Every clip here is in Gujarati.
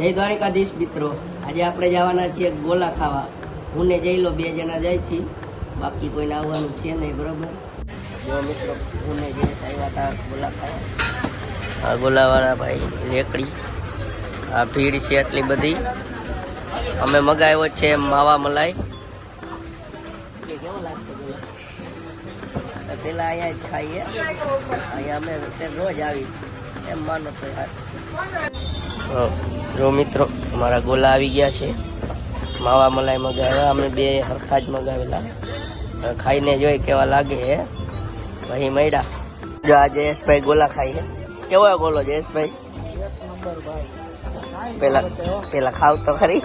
જય દ્વારિકાધીશ મિત્રો. આજે આપણે જવાના છીએ ગોલા ખાવા હું ને જઈ લો બે જણા જાય છીએ. બાકી કોઈને આવવાનું છે નહીં, બરોબર? મિત્રો, હું ને આવ્યા હતા ગોલા ખાવા આ ગોલાવાળા ભાઈ રેકડી. આ ભીડ છે એટલી બધી. અમે મગાવ્યો છે માવા મલાઈ. કેવો પેલા અહીંયા જ ખાઈએ. અહીંયા અમે રોજ આવી. એમ માનો તો જો મિત્રો, અમારા ગોલા આવી ગયા છે. માવા મલાઈ મગાવ્યા, અમે બે હરખા જ મગાવેલા ખાઈને જોઈ કેવા લાગે હે. ભાઈ મળ્યા. જો આ જયેશભાઈ ગોલા ખાઈ હે કેવો ગોલો જયેશભાઈ? પેલા પેલા ખાવ તો ખરી.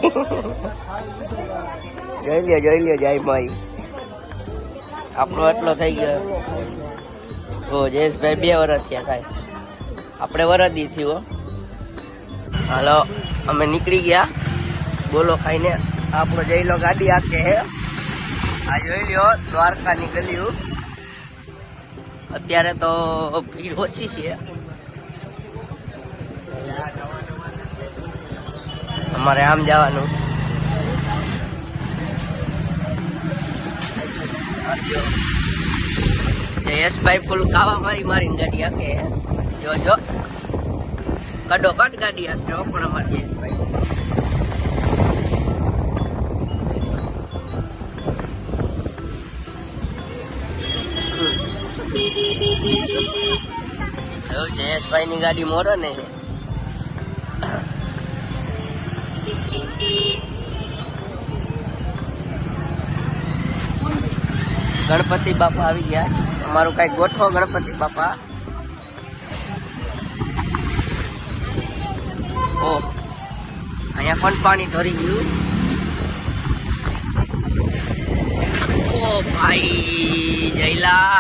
જોઈ લ્યો જોઈ લ્યો, જય માઈ. આપણો એટલો થઈ ગયો. ઓ, જયેશભાઈ બે વર્ષ થયા થાય આપણે વરદી થયું. હાલો, અમે નીકળી ગયા. બોલો ખાઈને. આપણો જઈ લો ગાડી આકે હે. આ જોઈ લ્યો, દ્વારકાની ગલીયું અત્યારે તો ભીડ ઓછી છે. અમારે આમ જવાનું. જયેશભાઈ ફૂલ કાવા મારી મારીને ગાડી આખે હે. જો ગાડી આપજો પણ અમારે જયેશભાઈ જયેશભાઈ ની ગાડી મોરો ને. ગણપતિ બાપા આવી ગયા અમારું કઈ ગોઠવો ગણપતિ બાપા. અહીંયા પણ પાણી ધરી ગયું. ઓ ભાઈ જયલા.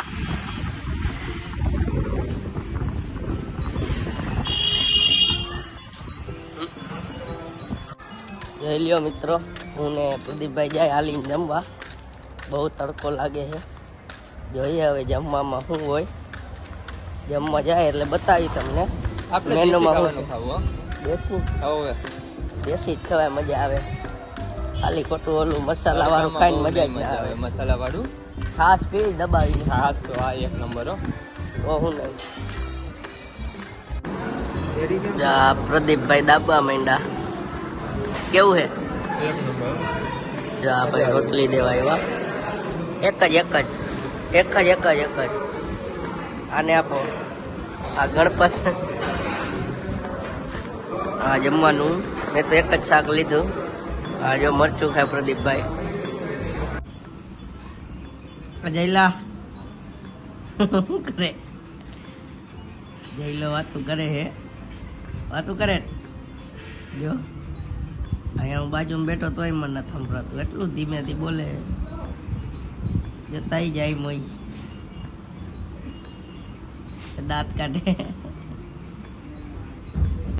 જઈ લ્યો મિત્રો હું ને પ્રદીપભાઈ જાય હાલીને જમવા. બહુ તડકો લાગે છે. જોઈએ હવે જમવામાં શું હોય. જમવા જાય એટલે બતાવી તમને. મેનુમાં શું ખાવું દેશી? હવે દેશી જ ખવાય મજા આવે. ખાલી ખોટું ઓલું મસાલા વાળું ખાઈને મજા જ ના આવે. મસાલા વાળું? છાશ પી દબાવી. છાસ તો આ એક નંબર હો. તો હું નહીં. જા પ્રદીપભાઈ દાબા માંડા કેવું હે? એક નંબર જા ભાઈ રોટલી દેવા એવા એક જ એક જ. એક જ એક જ એક જ. આને આપો. આ ગણપત. આ જમવાનું. મેં તો એક જ શાક લીધું. આ જો મરચું ખાય પ્રદીપભાઈ. જયલા. શું કરે? જયલો વાતું કરે હે. વાતું કરે? જો. અહીંયા હું બાજુમાં બેઠો તોય મને નથી સંભળાતું. એટલું ધીમેથી બોલે જતાઈ જાય મોઈ. દાંત કાઢે.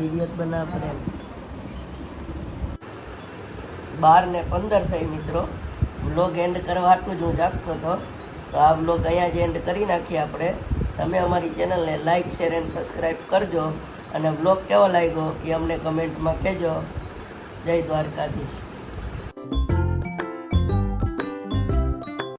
પીરિયડ બનાવ પડે બાર ને પંદર થઈ મિત્રો. બ્લોગ એન્ડ કરવા આટલું જ હું જાગતો હતો. તો આ બ્લોગ અહીંયા જ એન્ડ કરી નાખીએ આપણે. તમે અમારી ચેનલને લાઇક શેર એન્ડ સબસ્ક્રાઈબ કરજો. અને બ્લોગ કેવો લાગ્યો એ અમને કમેન્ટમાં કહેજો. જય દ્વારકાધીશ.